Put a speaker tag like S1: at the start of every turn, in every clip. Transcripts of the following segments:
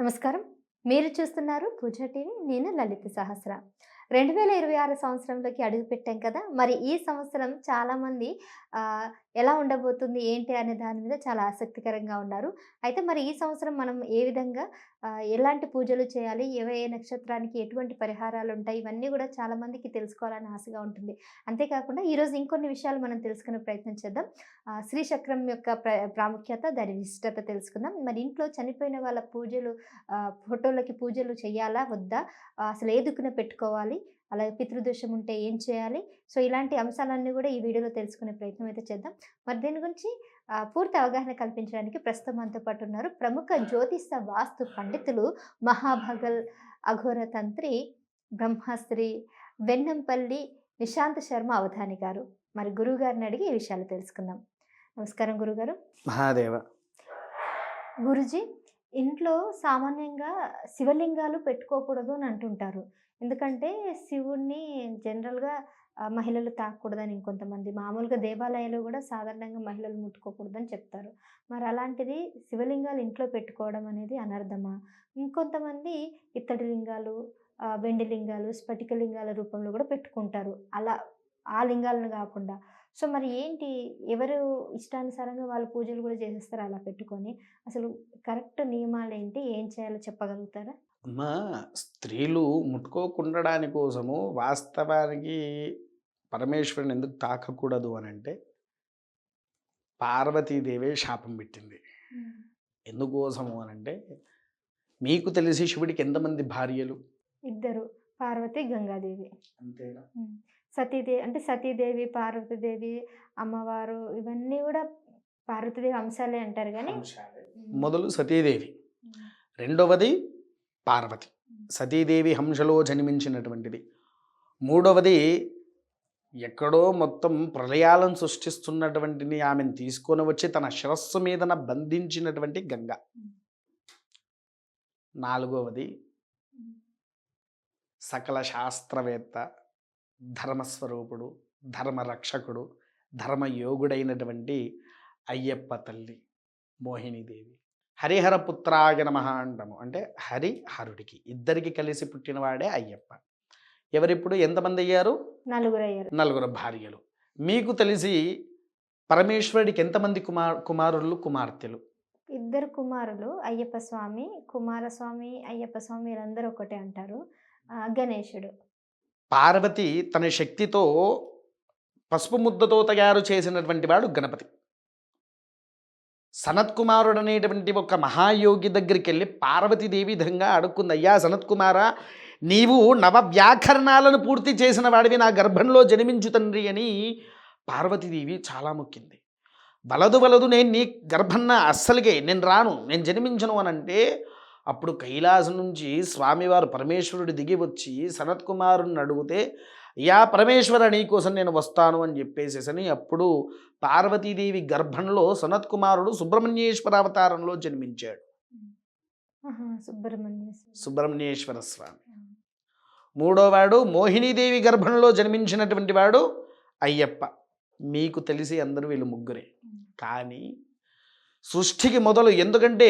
S1: నమస్కారం. మీరు చూస్తున్నారు పూజ టీవీ నేను లలిత సహస్ర. రెండు వేల ఇరవై ఆరు సంవత్సరంలోకి అడుగుపెట్టాం కదా! మరి ఈ సంవత్సరం చాలామంది ఎలా ఉండబోతుంది? ఏంటి? అనే దాని మీద చాలా ఆసక్తికరంగా ఉన్నారు. అయితే మరి ఈ సంవత్సరం మనం ఏ విధంగా ఎలాంటి పూజలు చేయాలి? ఏ నక్షత్రానికి ఎటువంటి పరిహారాలు ఉంటాయి? ఇవన్నీ కూడా చాలామందికి తెలుసుకోవాలని ఆశగా ఉంటుంది. అంతేకాకుండా ఈరోజు ఇంకొన్ని విషయాలు మనం తెలుసుకునే ప్రయత్నం చేద్దాం. శ్రీ చక్రం యొక్క ప్ర ప్రాముఖ్యత దాని విశిష్టత తెలుసుకుందాం. మరి ఇంట్లో చనిపోయిన వాళ్ళ పూజలు ఫోటోలకి పూజలు చేయాలా? వద్దా? అసలు ఏ పెట్టుకోవాలి? అలాగే పితృదోషం ఉంటే ఏం చేయాలి? సో ఇలాంటి అంశాలన్నీ కూడా ఈ వీడియోలో తెలుసుకునే ప్రయత్నం అయితే చేద్దాం. మరి దీని గురించి పూర్తి అవగాహన కల్పించడానికి ప్రస్తుతం మనతో పాటు ఉన్నారు ప్రముఖ జ్యోతిష వాస్తు పండితులు మహాభగల్ అఘోర తంత్రి బ్రహ్మశ్రీ వెన్నంపల్లి నిశాంత్ శర్మ అవధాని గారు. మరి గురువు గారిని అడిగి ఈ విషయాలు తెలుసుకుందాం. నమస్కారం గురుగారు
S2: మహాదేవ.
S1: గురుజీ ఇంట్లో సామాన్యంగా శివలింగాలు పెట్టుకోకూడదు అని అంటుంటారు. ఎందుకంటే శివుణ్ణి జనరల్గా మహిళలు తాకూడదని ఇంకొంతమంది. మామూలుగా దేవాలయాలు కూడా సాధారణంగా మహిళలు ముట్టుకోకూడదని చెప్తారు. మరి అలాంటిది శివలింగాలు ఇంట్లో పెట్టుకోవడం అనేది అనర్థమా? ఇంకొంతమంది ఇత్తడి లింగాలు వెండి లింగాలు స్ఫటిక లింగాల రూపంలో కూడా పెట్టుకుంటారు. అలా ఆ లింగాలను కాకుండా. సో మరి ఏంటి? ఎవరు ఇష్టానుసారంగా వాళ్ళు పూజలు కూడా చేసేస్తారు అలా పెట్టుకొని. అసలు కరెక్ట్ నియమాలు ఏంటి? ఏం చేయాలో చెప్పగలుగుతారా?
S2: అమ్మా! స్త్రీలు ముట్టుకోకుండడాని కోసము వాస్తవానికి పరమేశ్వరుని ఎందుకు తాకకూడదు అని అంటే పార్వతీదేవే శాపం పెట్టింది. ఎందుకోసము అని అంటే మీకు తెలిసి శివుడికి ఎంతమంది భార్యలు?
S1: ఇద్దరు. పార్వతి గంగాదేవి.
S2: అంతేనా?
S1: సతీదేవి అంటే సతీదేవి పార్వతీదేవి అమ్మవారు ఇవన్నీ కూడా పార్వతీదేవి అంశాలే అంటారు కానీ
S2: మొదలు సతీదేవి. రెండవది పార్వతి. సతీదేవి హంసలో జన్మించినటువంటిది. మూడవది ఎక్కడో మొత్తం ప్రళయాలను సృష్టిస్తున్నటువంటిని ఆమెను తీసుకొని వచ్చి తన శిరస్సు మీదన బంధించినటువంటి గంగ. నాలుగవది సకల శాస్త్రవేత్త ధర్మస్వరూపుడు ధర్మరక్షకుడు ధర్మయోగుడైనటువంటి అయ్యప్ప తల్లి మోహినీదేవి. హరిహర పుత్రాయ నమ అంటాము. అంటే హరి హరుడికి. ఇద్దరికి కలిసి పుట్టినవాడే అయ్యప్ప. ఎవరిప్పుడు? ఎంతమంది అయ్యారు?
S1: నలుగురు అయ్యారు.
S2: నలుగురు భార్యలు. మీకు తెలిసి పరమేశ్వరుడికి ఎంతమంది కుమార్ కుమారులు కుమార్తెలు?
S1: ఇద్దరు కుమారులు అయ్యప్ప స్వామి కుమారస్వామి అయ్యప్ప స్వామి వీరందరూ ఒకటే అంటారు. గణేశుడు.
S2: పార్వతి తన శక్తితో పసుపు ముద్దతో తయారు చేసినటువంటి వాడు గణపతి. సనత్కుమారుడు అనేటువంటి ఒక మహాయోగి దగ్గరికి వెళ్ళి పార్వతీదేవి విధంగా అడుక్కుంది అయ్యా సనత్కుమార నీవు నవ వ్యాకరణాలను పూర్తి చేసిన వాడివి నా గర్భంలో జన్మించు తండ్రి అని పార్వతీదేవి చాలా మొక్కింది. వలదు వలదు నేను నీ గర్భన్న అస్సలుగే నేను రాను నేను జన్మించను అని అంటే అప్పుడు కైలాసం నుంచి స్వామివారు పరమేశ్వరుడు దిగి వచ్చి సనత్కుమారుని అడిగితే యా పరమేశ్వర నీకోసం నేను వస్తాను అని చెప్పేసేసని అప్పుడు పార్వతీదేవి గర్భంలో సనత్ కుమారుడు సుబ్రహ్మణ్యేశ్వర అవతారంలో జన్మించాడు. సుబ్రహ్మణ్యేశ్వర. స్వామి. మూడోవాడు మోహినీదేవి గర్భంలో జన్మించినటువంటి వాడు అయ్యప్ప. మీకు తెలిసి అందరూ వీళ్ళు ముగ్గురే. కానీ సృష్టికి మొదలు ఎందుకంటే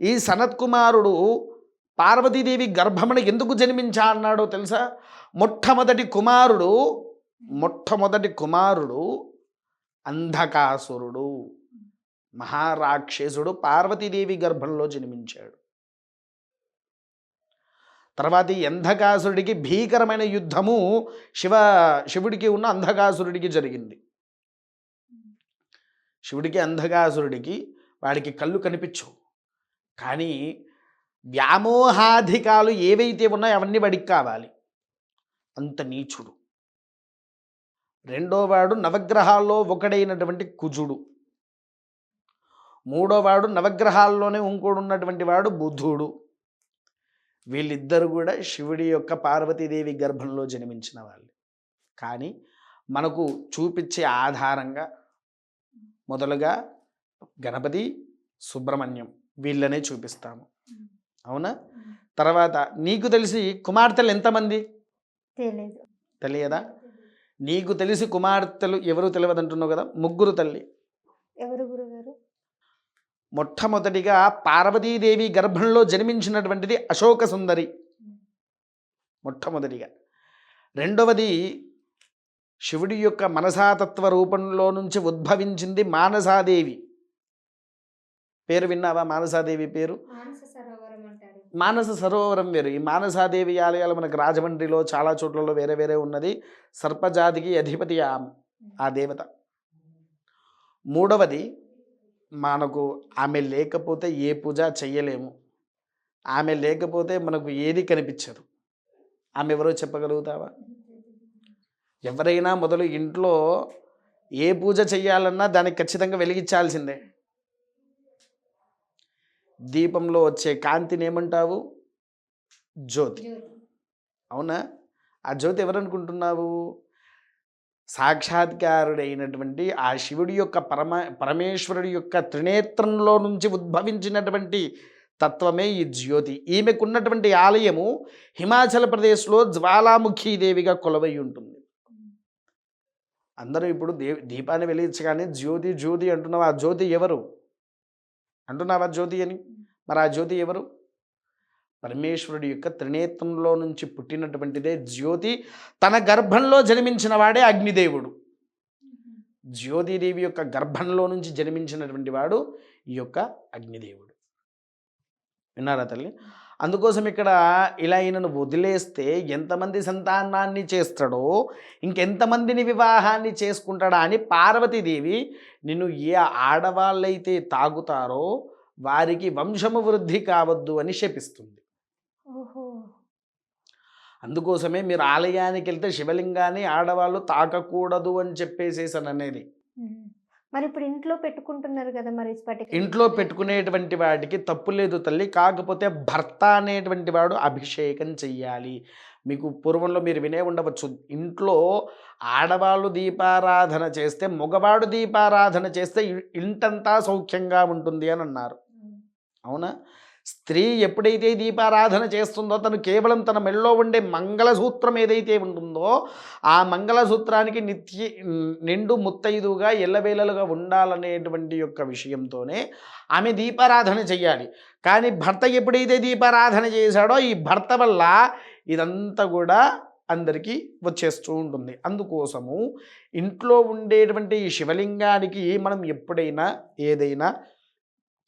S2: ఈ సనత్ కుమారుడు పార్వతీదేవి గర్భమున ఎందుకు జన్మించా అన్నాడో తెలుసా? మొట్టమొదటి కుమారుడు మొట్టమొదటి కుమారుడు అంధకాసురుడు మహారాక్షసుడు పార్వతీదేవి గర్భంలో జన్మించాడు. తర్వాత ఈ అంధకాసురుడికి భీకరమైన యుద్ధము శివ శివుడికి ఉన్న అంధకాసురుడికి జరిగింది. శివుడికి అంధకాసురుడికి వాడికి కళ్ళు కనిపించవు. కానీ వ్యామోహాధికాలు ఏవైతే ఉన్నాయో అవన్నీ వాడికి కావాలి. అంత నీచుడు. రెండోవాడు నవగ్రహాల్లో ఒకడైనటువంటి కుజుడు. మూడోవాడు నవగ్రహాల్లోనే ఇంకోడు ఉన్నటువంటి వాడు బుధుడు. వీళ్ళిద్దరు కూడా శివుడి యొక్క పార్వతీదేవి గర్భంలో జన్మించిన వాళ్ళు. కానీ మనకు చూపించే ఆధారంగా మొదలుగా గణపతి సుబ్రహ్మణ్యం వీళ్ళనే చూపిస్తాము. అవునా? తర్వాత నీకు తెలిసి కుమార్తెలు ఎంతమంది?
S1: తెలియదు
S2: తెలియదా? నీకు తెలిసి కుమార్తెలు ఎవరు తెలియదంటున్నావు కదా? ముగ్గురు తల్లి.
S1: ఎవరు గురుగారు?
S2: మొట్టమొదటిగా పార్వతీదేవి గర్భంలో జన్మించినటువంటిది అశోక సుందరి. మొట్టమొదటిగా. రెండవది శివుడి యొక్క మనసాతత్వ రూపంలో నుంచి ఉద్భవించింది మానసాదేవి. పేరు విన్నావా మానసాదేవి పేరు?
S1: మానస సరోవరం
S2: వేరు. ఈ మానసాదేవి ఆలయాలు మనకు రాజమండ్రిలో చాలా చోట్లలో వేరే వేరే ఉన్నది. సర్పజాతికి అధిపతి ఆ ఆ దేవత. మూడవది మనకు ఆమె లేకపోతే ఏ పూజ చెయ్యలేము. ఆమె లేకపోతే మనకు ఏది కనిపించదు. ఆమె ఎవరో చెప్పగలుగుతావా? ఎవరైనా మొదలు ఇంట్లో ఏ పూజ చెయ్యాలన్నా దానికి ఖచ్చితంగా వెలిగించాల్సిందే. దీపంలో వచ్చే కాంతిని ఏమంటావు? జ్యోతి. అవునా? ఆ జ్యోతి ఎవరనుకుంటున్నావు? సాక్షాత్కారుడైనటువంటి ఆ శివుడి యొక్క పరమ పరమేశ్వరుడి యొక్క త్రినేత్రంలో నుంచి ఉద్భవించినటువంటి తత్వమే ఈ జ్యోతి. ఈమెకున్నటువంటి ఆలయము హిమాచల్ ప్రదేశ్లో జ్వాలాముఖి దేవిగా కొలవై ఉంటుంది. అందరూ ఇప్పుడు దే దీపాన్ని వెలిగించగానే జ్యోతి జ్యోతి అంటున్నావు. ఆ జ్యోతి ఎవరు? అంటున్నావా జ్యోతి అని? మరి ఆ జ్యోతి ఎవరు? పరమేశ్వరుడి యొక్క త్రినేత్రంలో నుంచి పుట్టినటువంటిదే జ్యోతి. తన గర్భంలో జన్మించిన వాడే అగ్నిదేవుడు. జ్యోతిదేవి యొక్క గర్భంలో నుంచి జన్మించినటువంటి వాడు ఈ యొక్క అగ్నిదేవుడు. విన్నారా తల్లి? అందుకోసం ఇక్కడ ఇలా ఈయనను వదిలేస్తే ఎంతమంది సంతానాన్ని చేస్తాడో ఇంకెంతమందిని వివాహాన్ని చేసుకుంటాడా అని పార్వతీదేవి నిన్ను ఏ ఆడవాళ్ళైతే తాగుతారో వారికి వంశము వృద్ధి కావద్దు అని శపిస్తుంది. అందుకోసమే మీరు ఆలయానికి వెళ్తే శివలింగాన్ని ఆడవాళ్ళు తాకకూడదు అని చెప్పేసేసాను అనేది.
S1: మరి ఇప్పుడు ఇంట్లో పెట్టుకుంటున్నారు కదా మరి
S2: ఇంట్లో పెట్టుకునేటువంటి వాటికి తప్పు లేదు తల్లి. కాకపోతే భర్త అనేటువంటి వాడు అభిషేకం చెయ్యాలి. మీకు పూర్వంలో మీరు వినే ఉండవచ్చు. ఇంట్లో ఆడవాళ్ళు దీపారాధన చేస్తే మగవాడు దీపారాధన చేస్తే ఇంటంతా సౌఖ్యంగా ఉంటుంది అని అన్నారు. అవునా? స్త్రీ ఎప్పుడైతే దీపారాధన చేస్తుందో తను కేవలం తన మెళ్ళలో ఉండే మంగళసూత్రం ఏదైతే ఉంటుందో ఆ మంగళసూత్రానికి నిత్య నిండు ముత్తైదుగా ఎల్లవేళలుగా ఉండాలనేటువంటి యొక్క విషయంతోనే ఆమె దీపారాధన చెయ్యాలి. కానీ భర్త ఎప్పుడైతే దీపారాధన చేశాడో ఈ భర్త వల్ల ఇదంతా కూడా అందరికీ వచ్చేస్తూ ఉంటుంది. అందుకోసము ఇంట్లో ఉండేటువంటి ఈ శివలింగానికి మనం ఎప్పుడైనా ఏదైనా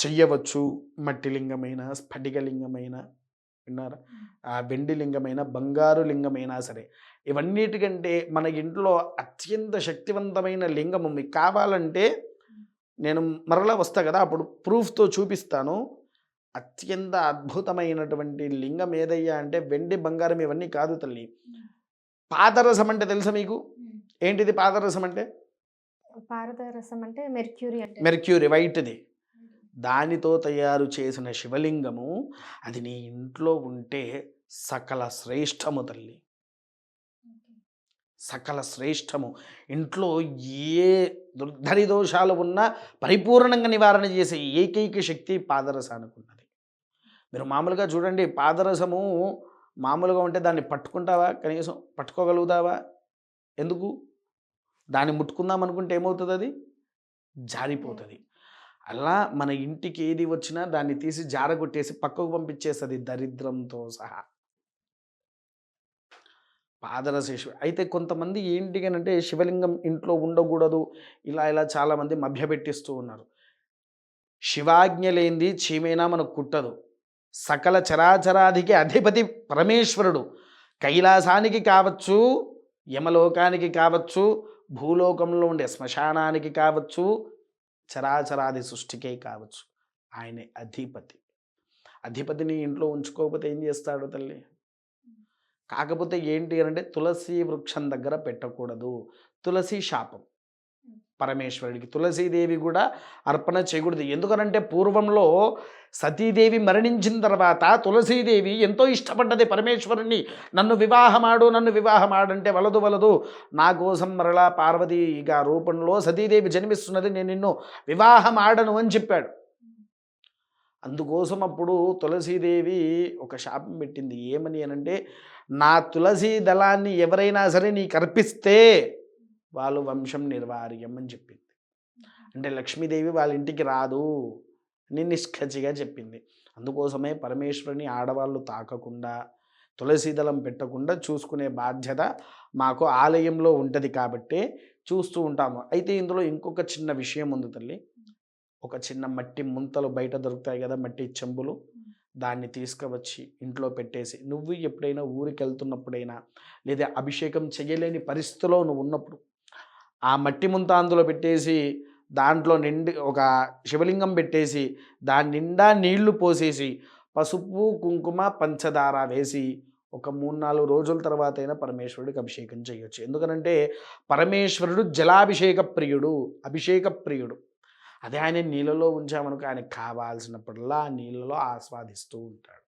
S2: చెయ్యవచ్చు. మట్టి లింగమైన స్ఫటిక లింగమైన విన్నారా? ఆ వెండి లింగమైన బంగారు లింగమైనా సరే ఇవన్నిటికంటే మన ఇంట్లో అత్యంత శక్తివంతమైన లింగము మీకు కావాలంటే నేను మరలా వస్తా కదా అప్పుడు ప్రూఫ్తో చూపిస్తాను. అత్యంత అద్భుతమైనటువంటి లింగం ఏదయ్యా అంటే వెండి బంగారం ఇవన్నీ కాదు తల్లి. పాదరసం అంటే తెలుసా మీకు. ఏంటిది పాదరసం అంటే?
S1: పారదరసం అంటే మెర్క్యూరీ అంటే
S2: మెర్క్యూరీ వైట్ది. దానితో తయారు చేసిన శివలింగము అది నీ ఇంట్లో ఉంటే సకల శ్రేష్టము తల్లి. సకల శ్రేష్టము. ఇంట్లో ఏ దుర్ధరి దోషాలు ఉన్నా పరిపూర్ణంగా నివారణ చేసే ఏకైక శక్తి పాదరసానికి ఉన్నది. మీరు మామూలుగా చూడండి పాదరసము మామూలుగా ఉంటే దాన్ని పట్టుకుంటావా? కనీసం పట్టుకోగలుగుతావా? ఎందుకు? దాన్ని ముట్టుకుందాం అనుకుంటే ఏమవుతుంది అది? జారిపోతుంది. అలా మన ఇంటికి ఏది వచ్చినా దాన్ని తీసి జారగొట్టేసి పక్కకు పంపించేస్తుంది దరిద్రంతో సహా. పాదరస శివ అయితే కొంతమంది ఏంటి అని అంటే శివలింగం ఇంట్లో ఉండకూడదు ఇలా ఇలా చాలామంది మభ్యపెట్టిస్తూ ఉన్నారు. శివాజ్ఞ లేనిది చీమైనా మనకు కుట్టదు. సకల చరాచరాధికి అధిపతి పరమేశ్వరుడు. కైలాసానికి కావచ్చు యమలోకానికి కావచ్చు భూలోకంలో ఉండే శ్మశానానికి కావచ్చు చరాచరాది సృష్టికే కావచ్చు. ఆయనే అధిపతి. అధిపతిని ఇంట్లో ఉంచుకోకపోతే ఏం చేస్తాడు తల్లి? కాకపోతే ఏంటి అంటే తులసి వృక్షం దగ్గర పెట్టకూడదు. తులసి శాపం. పరమేశ్వరుడికి. తులసీదేవి కూడా అర్పణ చేయకూడదు. ఎందుకనంటే పూర్వంలో సతీదేవి మరణించిన తర్వాత తులసీదేవి ఎంతో ఇష్టపడ్డది పరమేశ్వరుని నన్ను వివాహమాడు నన్ను వివాహమాడంటే వలదు వలదు. నా కోసం మరలా ఇక రూపంలో సతీదేవి జన్మిస్తున్నది నేను నిన్ను వివాహమాడను అని చెప్పాడు. అందుకోసం అప్పుడు తులసీదేవి ఒక శాపం పెట్టింది. ఏమని అనంటే నా తులసీ దళాన్ని ఎవరైనా సరే నీకు అర్పిస్తే వాళ్ళు వంశం నిర్వార్యం అని చెప్పింది. అంటే లక్ష్మీదేవి వాళ్ళ ఇంటికి రాదు అని నిష్కచిగా చెప్పింది. అందుకోసమే పరమేశ్వరుని ఆడవాళ్ళు తాకకుండా తులసీదళం పెట్టకుండా చూసుకునే బాధ్యత మాకు ఆలయంలో ఉంటుంది కాబట్టి చూస్తూ ఉంటాము. అయితే ఇందులో ఇంకొక చిన్న విషయం ఉంది తల్లి. ఒక చిన్న మట్టి ముంతలు బయట దొరుకుతాయి కదా మట్టి చెంబులు. దాన్ని తీసుకువచ్చి ఇంట్లో పెట్టేసి నువ్వు ఎప్పుడైనా ఊరికి వెళ్తున్నప్పుడైనా లేదా అభిషేకం చేయలేని పరిస్థితిలో నువ్వు ఉన్నప్పుడు ఆ మట్టి ముంత అందులో పెట్టేసి దాంట్లో నిండి ఒక శివలింగం పెట్టేసి దాని నిండా నీళ్ళు పోసేసి పసుపు కుంకుమ పంచదార వేసి ఒక మూడు నాలుగు రోజుల తర్వాత అయినా పరమేశ్వరుడికి అభిషేకం చేయొచ్చు. ఎందుకనంటే పరమేశ్వరుడు జలాభిషేక ప్రియుడు అభిషేక ప్రియుడు. అదే ఆయన నీళ్ళలో ఉంచామనుకో ఆయనకు కావాల్సినప్పుడల్లా ఆ నీళ్ళలో ఆస్వాదిస్తూ ఉంటాడు.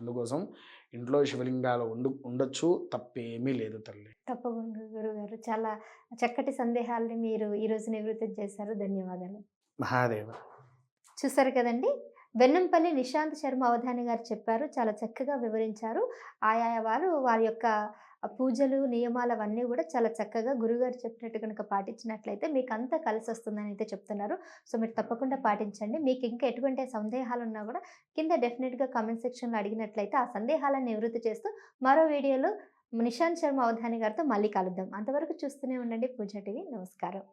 S2: అందుకోసం ఇంట్లో శివలింగాలు ఉండు ఉండొచ్చు తప్పేమీ లేదు తల్లి.
S1: తప్పకుండా గురుగారు. చాలా చక్కటి సందేహాల్ని మీరు ఈరోజు నివృత్తి చేశారు. ధన్యవాదాలు.
S2: మహాదేవ.
S1: చూసారు కదండి? వెన్నంపల్లి నిశాంత్ శర్మ అవధాని గారు చెప్పారు. చాలా చక్కగా వివరించారు. ఆయా వారు వారి యొక్క పూజలు నియమాలు అవన్నీ కూడా చాలా చక్కగా గురుగారు చెప్పినట్టు కనుక పాటించినట్లయితే మీకు అంతా కలిసి వస్తుందని అయితే చెప్తున్నారు. సో మీరు తప్పకుండా పాటించండి. మీకు ఇంకా ఎటువంటి సందేహాలు ఉన్నా కూడా కింద డెఫినెట్గా కామెంట్ సెక్షన్లో అడిగినట్లయితే ఆ సందేహాలను నివృత్తి చేస్తూ మరో వీడియోలో నిశాంత్ శర్మ అవధాని గారితో మళ్ళీ కలుద్దాం. అంతవరకు చూస్తూనే ఉండండి. పూజ టీవీ. నమస్కారం.